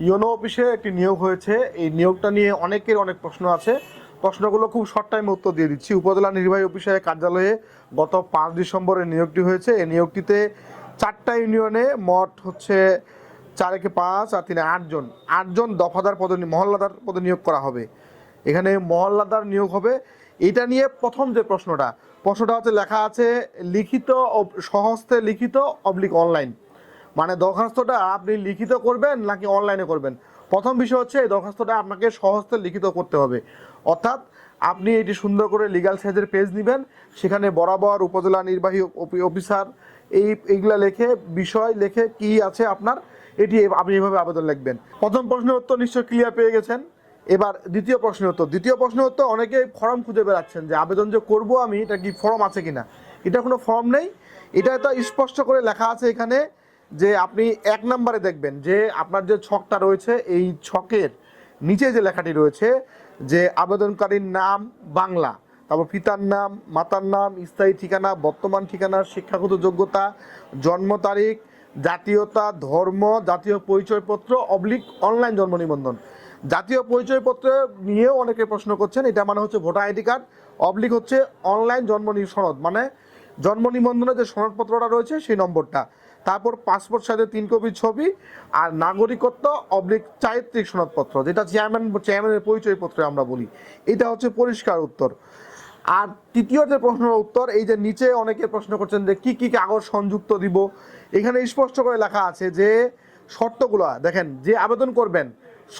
YONO অফিসে একটি নিয়োগ হয়েছে। এই নিয়োগটা নিয়ে অনেকের অনেক প্রশ্ন আছে। প্রশ্নগুলো খুব শর্ট টাইমে উত্তর দিয়ে দিচ্ছি। উপজেলা নির্বাহী অফিসের কার্যালয়ে গত পাঁচ ডিসেম্বরে নিয়োগটি হয়েছে। এই নিয়োগটিতে চারটা ইউনিয়নে মোট হচ্ছে চারেকে পাঁচ আর তিনে আটজন আটজন দফাদার পদে মহল্লাদার পদে নিয়োগ করা হবে। এখানে মহল্লাদার নিয়োগ হবে। এটা নিয়ে প্রথম যে প্রশ্নটা প্রশ্নটা হচ্ছে লেখা আছে লিখিত সহস্তে লিখিত অবলিক অনলাইন মানে দরখাস্তটা আপনি লিখিত করবেন নাকি অনলাইনে করবেন? প্রথম বিষয় হচ্ছে এই দরখাস্তটা আপনাকে সহজতে লিখিত করতে হবে। অর্থাৎ আপনি এটি সুন্দর করে লিগাল সাইজের পেজ নেবেন, সেখানে বরাবর উপজেলা নির্বাহী অফি- অফিসার এই, এইগুলা লেখে, বিষয় লেখে কি আছে আপনার, এটি আপনি এভাবে আবেদন লিখবেন। প্রথম প্রশ্নের উত্তর নিশ্চয় ক্লিয়ার পেয়ে গেছেন। এবার দ্বিতীয় প্রশ্নের উত্তর। দ্বিতীয় প্রশ্নের উত্তর অনেকে ফর্ম খুঁজে বেড়াচ্ছেন যে আবেদন যে করব আমি, এটা কি ফর্ম আছে কিনা? এটা কোনো ফর্ম নেই। এটা তো স্পষ্ট করে লেখা আছে এখানে যে আপনি এক নম্বরে দেখবেন যে আপনার যে ছকটা রয়েছে, এই ছকের নিচে যে লেখাটি রয়েছে যে আবেদনকারীর নাম বাংলা, তারপর পিতার নাম, মাতার নাম, স্থায়ী ঠিকানা, বর্তমান ঠিকানা, শিক্ষাগত যোগ্যতা, জন্ম তারিখ, জাতীয়তা, ধর্ম, জাতীয় পরিচয়পত্র, অবলিক অনলাইন জন্ম নিবন্ধন। জাতীয় পরিচয়পত্র নিয়েও অনেকে প্রশ্ন করছেন, এটা মানে হচ্ছে ভোটার আইডি কার্ড, অবলিক হচ্ছে অনলাইন জন্ম সনদ। মানে জন্ম নিবন্ধনের যে সনদপত্রটা রয়েছে, সেই নম্বরটা। তারপর পাসপোর্ট সাইজের তিন কপি ছবি আর নাগরিকত্ব অবলিক চারিত্রিক সনদপত্র, যেটা চেয়ারম্যান চেয়ারম্যানের পরিচয়পত্র আমরা বলি। এটা হচ্ছে পরিষ্কার উত্তর। আর তৃতীয় যে প্রশ্নের উত্তর, এই যে নিচে অনেকে প্রশ্ন করছেন যে কি কি কাগজ সংযুক্ত দিব, এখানে স্পষ্ট করে লেখা আছে যে শর্তগুলো, দেখেন, যে আবেদন করবেন,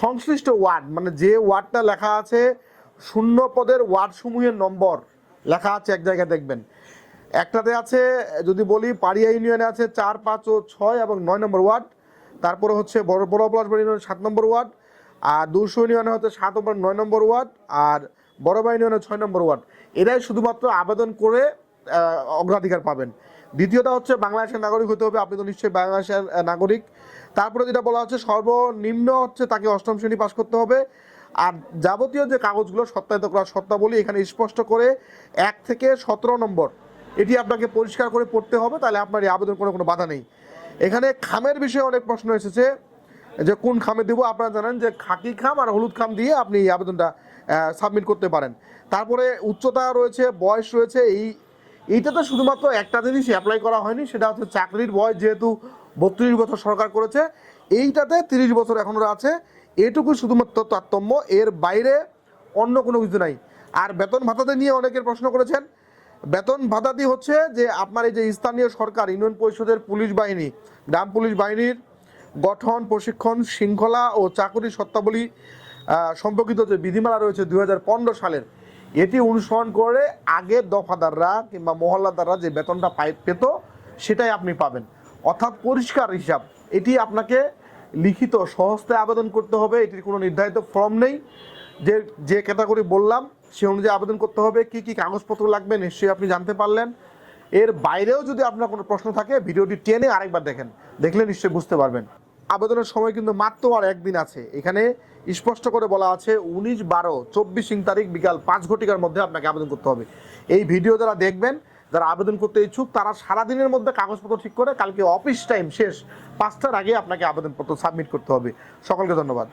সংশ্লিষ্ট ওয়ার্ড মানে যে ওয়ার্ডটা লেখা আছে, শূন্য পদের ওয়ার্ড সমূহের নম্বর লেখা আছে এক জায়গায় দেখবেন। একটাতে আছে, যদি বলি পাড়িয়া ইউনিয়নে আছে চার, পাঁচ ও ছয় এবং নয় নম্বর ওয়ার্ড। তারপরে হচ্ছে বড় বড় পলাশবাড়ি ইউনিয়নে সাত নম্বর ওয়ার্ড আর দুশো ইউনিয়নে হচ্ছে সাত নম্বর নয় নম্বর ওয়ার্ড আর বড়বা ইউনিয়নে ছয় নম্বর ওয়ার্ড। এরাই শুধুমাত্র আবেদন করে অগ্রাধিকার পাবেন। দ্বিতীয়টা হচ্ছে বাংলাদেশের নাগরিক হতে হবে, আপনি তো নিশ্চয়ই বাংলাদেশের নাগরিক। তারপরে যেটা বলা হচ্ছে, সর্বনিম্ন হচ্ছে তাকে অষ্টম শ্রেণি পাস করতে হবে। আর যাবতীয় যে কাগজগুলো সত্যায়িত করার শর্তাবলী এখানে স্পষ্ট করে এক থেকে সতেরো নম্বর এটি আপনাকে পরিষ্কার করে পড়তে হবে, তাহলে আপনার এই আবেদন করে কোনো বাধা নেই। এখানে খামের বিষয়ে অনেক প্রশ্ন এসেছে, যে কোন খামে দিব? আপনারা জানেন যে খাকি খাম আর হলুদ খাম দিয়ে আপনি এই আবেদনটা সাবমিট করতে পারেন। তারপরে উচ্চতা রয়েছে, বয়স রয়েছে, এই এইটাতে শুধুমাত্র একটা জিনিস অ্যাপ্লাই করা হয়নি, সেটা হচ্ছে চাকরির বয়স যেহেতু বত্রিশ বছর সরকার করেছে, এইটাতে তিরিশ বছর এখনও আছে, এটুকু শুধুমাত্র তারতম্য, এর বাইরে অন্য কোনো কিছু নাই। আর বেতন ভাতাতে নিয়ে অনেকের প্রশ্ন করেছেন বেতন ভাতাটি হচ্ছে যে আপনার এই যে স্থানীয় সরকার, ইউনিয়ন পরিষদের পুলিশ বাহিনী, গ্রাম পুলিশ বাহিনীর গঠন, প্রশিক্ষণ, শৃঙ্খলা ও চাকরি সত্তাবলী সম্পর্কিত যে বিধিমালা রয়েছে দু হাজার পনেরো সালের, এটি অনুসরণ করে আগের দফাদাররা কিংবা মহল্লাদাররা যে বেতনটা পাই, পেত, সেটাই আপনি পাবেন। অর্থাৎ পরিষ্কার হিসাব, এটি আপনাকে লিখিত সহজতে আবেদন করতে হবে, এটির কোনো নির্ধারিত ফর্ম নেই। যে যে ক্যাটাগরি বললাম সে অনুযায়ী আবেদন করতে হবে, কি কি কাগজপত্র লাগবে নিশ্চয়ই আপনি জানতে পারলেন। এর বাইরেও যদি আপনার কোনো প্রশ্ন থাকে, ভিডিওটি টেনে আরেকবার দেখেন, দেখলে নিশ্চয়ই বুঝতে পারবেন। আবেদনের সময় কিন্তু মাত্র আর একদিন আছে। এখানে স্পষ্ট করে বলা আছে, উনিশ বারো চব্বিশ তারিখ বিকাল পাঁচ ঘটিকার মধ্যে আপনাকে আবেদন করতে হবে। এই ভিডিও যারা দেখবেন, যারা আবেদন করতে ইচ্ছুক, তারা সারাদিনের মধ্যে কাগজপত্র ঠিক করে কালকে অফিস টাইম শেষ পাঁচটার আগে আপনাকে আবেদনপত্র সাবমিট করতে হবে। সকলকে ধন্যবাদ।